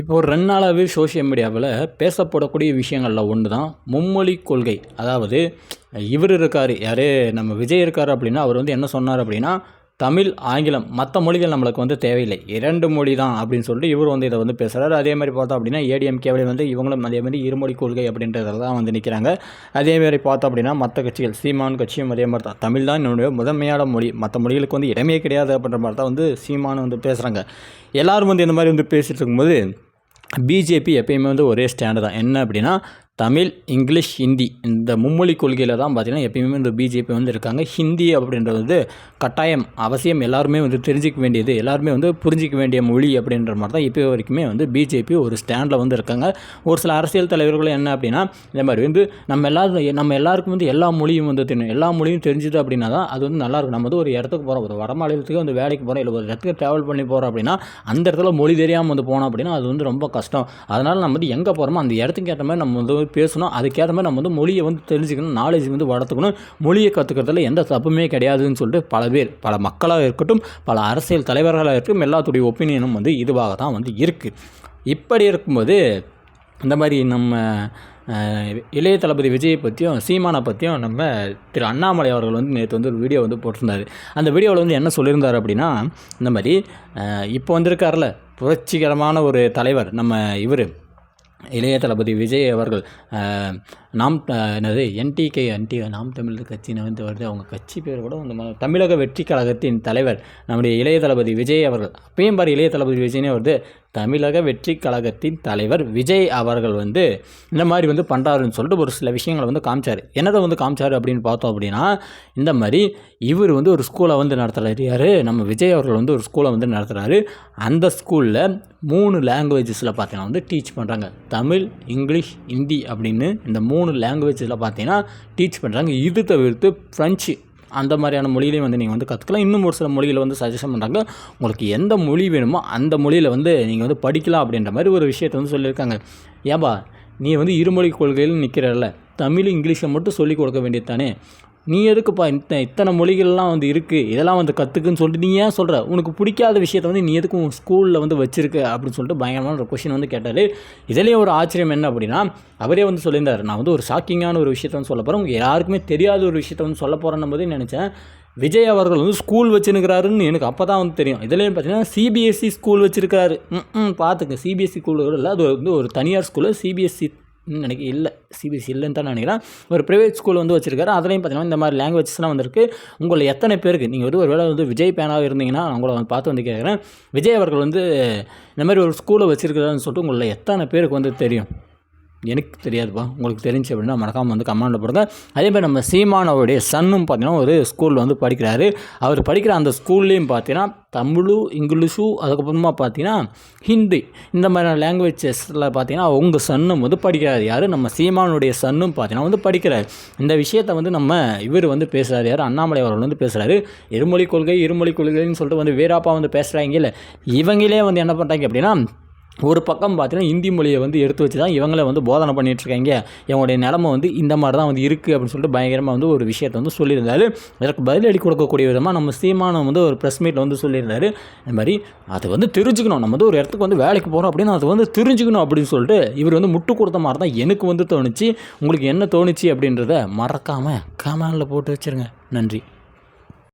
இப்போ ஒரு ரெண்டு நாளாகவே சோஷியல் மீடியாவில் பேசப்படக்கூடிய விஷயங்களில் ஒன்று தான் மும்மொழி கொள்கை. அதாவது இவர் இருக்கார் யார் நம்ம விஜய் இருக்கார் அப்படின்னா அவர் வந்து என்ன சொன்னார் அப்படின்னா தமிழ் ஆங்கிலம் மற்ற மொழிகள் நம்மளுக்கு வந்து தேவையில்லை. இரண்டு மொழி தான் அப்படின்னு சொல்லிட்டு இவர் வந்து இதை வந்து பேசுகிறாரு அதே மாதிரி பார்த்தோம் அப்படின்னா ஏடிஎம்கேவில் வந்து இவங்களும் அதே மாதிரி இருமொழி கொள்கை அப்படின்றதில் தான் வந்து நிற்கிறாங்க அதே மாதிரி பார்த்தோம் அப்படின்னா மற்ற கட்சிகள் சீமான் கட்சியும் அதே மாதிரி தான். தமிழ் தான் என்னுடைய முதன்மையான மொழி. மற்ற மொழிகளுக்கு வந்து இடமே கிடையாது அப்படின்ற மாதிரி தான் வந்து சீமான் வந்து பேசுகிறாங்க எல்லோரும் வந்து இந்த மாதிரி வந்து பேசிகிட்டு இருக்கும்போது பிஜேபி எப்பயுமே வந்து ஒரே ஸ்டாண்டு தான். என்ன அப்படின்னா தமிழ் இங்கிலீஷ் ஹிந்தி இந்த மும்மொழி கொள்கையில் தான் பார்த்திங்கன்னா எப்பயுமே இந்த பிஜேபி வந்து இருக்காங்க. ஹிந்தி அப்படின்றது வந்து கட்டாயம் அவசியம் எல்லாருமே வந்து தெரிஞ்சிக்க வேண்டியது எல்லாருமே வந்து புரிஞ்சிக்க வேண்டிய மொழி அப்படின்ற மாதிரி தான் இப்போ வரைக்குமே வந்து பிஜேபி ஒரு ஸ்டாண்டில் வந்து இருக்காங்க. ஒரு சில அரசியல் தலைவர்கள் என்ன அப்படின்னா இந்த மாதிரி வந்து நம்ம எல்லாரும் நம்ம எல்லாருக்கும் வந்து எல்லா மொழியும் வந்து தெரியும். எல்லா மொழியும் தெரிஞ்சுது அப்படின்னா தான் அது வந்து நல்லாயிருக்கும் நம்ம வந்து ஒரு இடத்துக்கு போகிறோம் ஒரு வட மாநிலத்துக்கு வந்து வேலைக்கு போகிறோம் இல்லை ஒரு இடத்துக்கு ட்ராவல் பண்ணி போகிறோம் அப்படின்னா அந்த இடத்துல மொழி தெரியாமல் வந்து போனோம் அப்படின்னா அது வந்து ரொம்ப கஷ்டம். அதனால் நம்ம வந்து எங்கே போகிறோமோ அந்த இடத்துக்கு ஏற்ற மாதிரி நம்ம வந்து பேசணும். அதுக்கேற்ற மாதிரி நம்ம வந்து மொழியை வந்து தெரிஞ்சுக்கணும் நாலேஜ் வந்து வளர்த்துக்கணும். மொழியை கற்றுக்கிறதுல எந்த தப்புமே கிடையாதுன்னு சொல்லிட்டு பல பேர் பல மக்களாக இருக்கட்டும் பல அரசியல் தலைவர்களாக இருக்கட்டும் எல்லாத்துடைய ஒப்பீனியனும் வந்து இதுவாக தான் வந்து இருக்குது இப்படி இருக்கும்போது இந்த மாதிரி நம்ம இளைய தளபதி விஜயை பற்றியும் சீமானை பற்றியும் நம்ம திரு அண்ணாமலை அவர்கள் வந்து நேற்று வந்து ஒரு வீடியோ வந்து போட்டிருந்தாரு. அந்த வீடியோவில் வந்து என்ன சொல்லியிருந்தார் அப்படின்னா இந்த மாதிரி இப்போ வந்திருக்கார்ல புரட்சிகரமான ஒரு தலைவர் நம்ம இவர். இளைய தளபதி விஜய் அவர்கள் நாம் என்னது என்டிகே என்டி நாம் தமிழர் கட்சின்னு வந்து வருது. அவங்க கட்சி பேர் கூட அந்த தமிழக வெற்றி கழகத்தின் தலைவர் நம்முடைய இளைய தளபதி விஜய் அவர்கள் அப்பயும் பாரு இளைய தளபதி விஜய்னே வருது. தமிழக வெற்றி கழகத்தின் தலைவர் விஜய் அவர்கள் வந்து இந்த மாதிரி வந்து பண்ணுறாருன்னு சொல்லிட்டு ஒரு சில விஷயங்களை வந்து காமிச்சார். என்னதை வந்து காமிச்சார் அப்படின்னு பார்த்தோம் அப்படின்னா இந்த மாதிரி இவர் வந்து ஒரு ஸ்கூலை வந்து நடத்துகிறாரு யார் நம்ம விஜய் அவர்கள் வந்து ஒரு ஸ்கூலை வந்து நடத்துகிறாரு அந்த ஸ்கூலில் மூணு லாங்குவேஜஸில் பார்த்தீங்கன்னா வந்து டீச் பண்ணுறாங்க தமிழ் இங்கிலீஷ் ஹிந்தி அப்படின்னு இந்த மூணு மூணு லாங்குவேஜில் பார்த்தீங்கன்னா டீச் பண்ணுறாங்க இது தவிர்த்து ஃப்ரெஞ்சு அந்த மாதிரியான மொழியிலையும் வந்து நீங்கள் வந்து கற்றுக்கலாம் இன்னும் ஒரு சில மொழிகளை வந்து சஜஷன் பண்ணுறாங்க உங்களுக்கு எந்த மொழி வேணுமோ அந்த மொழியில் வந்து நீங்கள் வந்து படிக்கலாம் அப்படின்ற மாதிரி ஒரு விஷயத்தை வந்து சொல்லியிருக்காங்க. ஏன்பா நீ வந்து இருமொழி கொள்கையில் நிற்கிறல்ல தமிழ் இங்கிலீஷை மட்டும் சொல்லிக் கொடுக்க வேண்டியது தானே நீ எதுக்குப்பா இத்தனை இத்தனை மொழிகள்லாம் வந்து இருக்குது இதெல்லாம் வந்து கற்றுக்குன்னு சொல்லிட்டு நீ ஏன் சொல்கிற உனக்கு பிடிக்காத விஷயத்த வந்து நீ எதுக்கு உன் ஸ்கூலில் வந்து வச்சிருக்க? அப்படின்னு சொல்லிட்டு பயங்கரமான ஒரு கொஷின் வந்து கேட்டார். இதுலேயும் ஒரு ஆச்சரியம் என்ன அப்படின்னா அவரே வந்து சொல்லியிருந்தார் நான் வந்து ஒரு ஷாக்கிங்கான ஒரு விஷயத்த வந்து சொல்ல போகிறேன் உங்கள் யாருக்குமே தெரியாத ஒரு விஷயத்த வந்து சொல்ல போகிறேன்னு போதே நினச்சேன். விஜய் அவர்கள் வந்து ஸ்கூல் வச்சுருக்கிறாருன்னு எனக்கு அப்போ தான் வந்து தெரியும். இதுலேயும் பார்த்தீங்கன்னா சிபிஎஸ்சி ஸ்கூல் வச்சுருக்காரு ம் பார்த்துங்க சிபிஎஸ்சி ஸ்கூல் இல்லை அது வந்து ஒரு தனியார் ஸ்கூலு சிபிஎஸ்சி நினைக்க இல்லை. சிபிஎஸ்சி இல்லைன்னு தான் நினைக்கிறேன். ஒரு ப்ரைவேட் ஸ்கூல் வந்து வச்சிருக்காரு. அதுலேயும் பார்த்தீங்கன்னா இந்த மாதிரி லாங்குவேஜஸ்லாம் வந்திருக்கு. உங்களை எத்தனை பேருக்கு நீங்கள் வந்து ஒரு வேளை வந்து விஜய் பேனாக இருந்தீங்கன்னா நான் உங்களை வந்து பார்த்து வந்து கேட்குறேன் விஜய் அவர்கள் வந்து இந்த மாதிரி ஒரு ஸ்கூலை வச்சிருக்கிறாருன்னு சொல்லிட்டு உங்களை எத்தனை பேருக்கு வந்து தெரியும்? எனக்கு தெரியாதுப்பா. உங்களுக்கு தெரிஞ்சு அப்படின்னா மறக்காமல் வந்து கமெண்டில் போடுங்க. அதே மாதிரி நம்ம சீமானவருடைய சன்னும் பார்த்தீங்கன்னா ஒரு ஸ்கூலில் வந்து படிக்கிறாரு. அவர் படிக்கிற அந்த ஸ்கூல்லேயும் பார்த்தீங்கன்னா தமிழும் இங்கிலீஷும் அதுக்கப்புறமா பார்த்தீங்கன்னா ஹிந்தி இந்த மாதிரியான லாங்குவேஜஸில் பார்த்தீங்கன்னா உங்கள் சன்னும் வந்து படிக்கிறார். யார்? நம்ம சீமானுடைய சன்னும் பார்த்தீங்கன்னா வந்து படிக்கிறார். இந்த விஷயத்தை வந்து நம்ம இவர் வந்து பேசுகிறார் யார்? அண்ணாமலை அவர்கள் வந்து பேசுகிறாரு இருமொழி கொள்கை இருமொழி கொள்கைன்னு சொல்லிட்டு வந்து வீராப்பா வந்து பேசுகிறாங்க இல்லை இவங்களே வந்து என்ன பண்ணுறாங்க அப்படின்னா ஒரு பக்கம் பார்த்தீங்கன்னா இந்தி மொழியை வந்து எடுத்து வச்சு தான் இவங்கள வந்து போதனை பண்ணிகிட்ருக்காங்க இவங்களுடைய நிலமை வந்து இந்த மாதிரி தான் வந்து இருக்குது அப்படின்னு சொல்லிட்டு பயங்கரமாக வந்து ஒரு விஷயத்தை வந்து சொல்லியிருந்தாரு. இதற்கு பதிலடி கொடுக்கக்கூடிய விதமாக நம்ம சீமானம் வந்து ஒரு ப்ரெஸ் மீட்டில் வந்து சொல்லியிருந்தாரு. இந்த மாதிரி அது வந்து தெரிஞ்சுக்கணும். நம்ம வந்து ஒரு இடத்துக்கு வந்து வேலைக்கு போகிறோம் அப்படின்னா அது வந்து தெரிஞ்சுக்கணும் அப்படின்னு சொல்லிட்டு இவர் வந்து முட்டு கொடுத்த மாதிரி தான் எனக்கு வந்து தோணுச்சு. உங்களுக்கு என்ன தோணுச்சு அப்படின்றத மறக்காமல் கமெண்டில் போட்டு வச்சுருங்க. நன்றி.